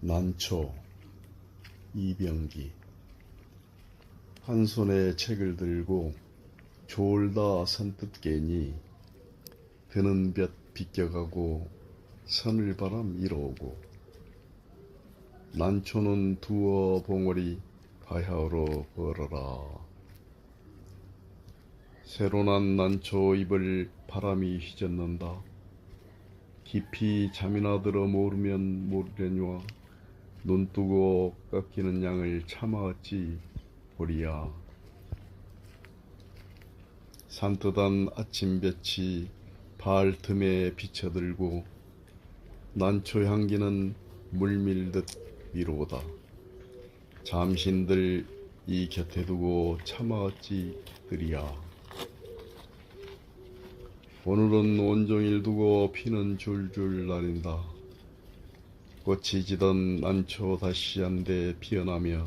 난초 이병기. 한 손에 책을 들고 졸다 선뜻 깨니 드는 볕 비껴가고 서늘바람 일어오고. 난초는 두어 봉오리 바야흐로 벌어라. 새로 난 난초 잎을 바람이 휘젓는다. 깊이 잠이나 들어 모르면 모르려니와 눈 뜨고 꺾이는 양을 참아었지 보리야? 산뜻한 아침볕이 발 틈에 비쳐들고 난초 향기는 물밀듯 위로오다. 잠신들 이 곁에 두고 참아었지 들이야? 오늘은 온종일 두고 피는 줄줄 날린다. 꽃이 지던 난초 다시 한데 피어나며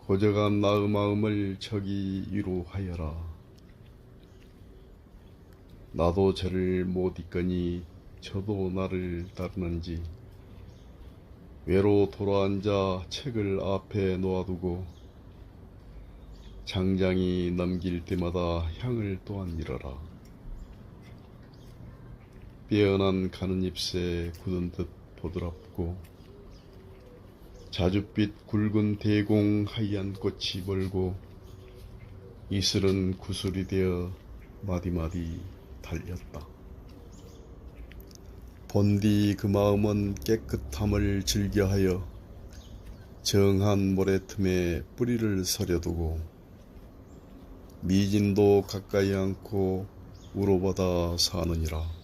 고저간 나의 마음을 저기 위로하여라. 나도 저를 못 잊거니 저도 나를 따르는지 외로 돌아앉아 책을 앞에 놓아두고 장장이 넘길 때마다 향을 또한 잃어라. 삐어난 가는 잎새 굳은 듯 보드랍고 자줏빛 굵은 대공 하얀 꽃이 벌고 이슬은 구슬이 되어 마디마디 달렸다. 본디 그 마음은 깨끗함을 즐겨하여 정한 모래 틈에 뿌리를 서려두고 미진도 가까이 않고 우러받아 사느니라.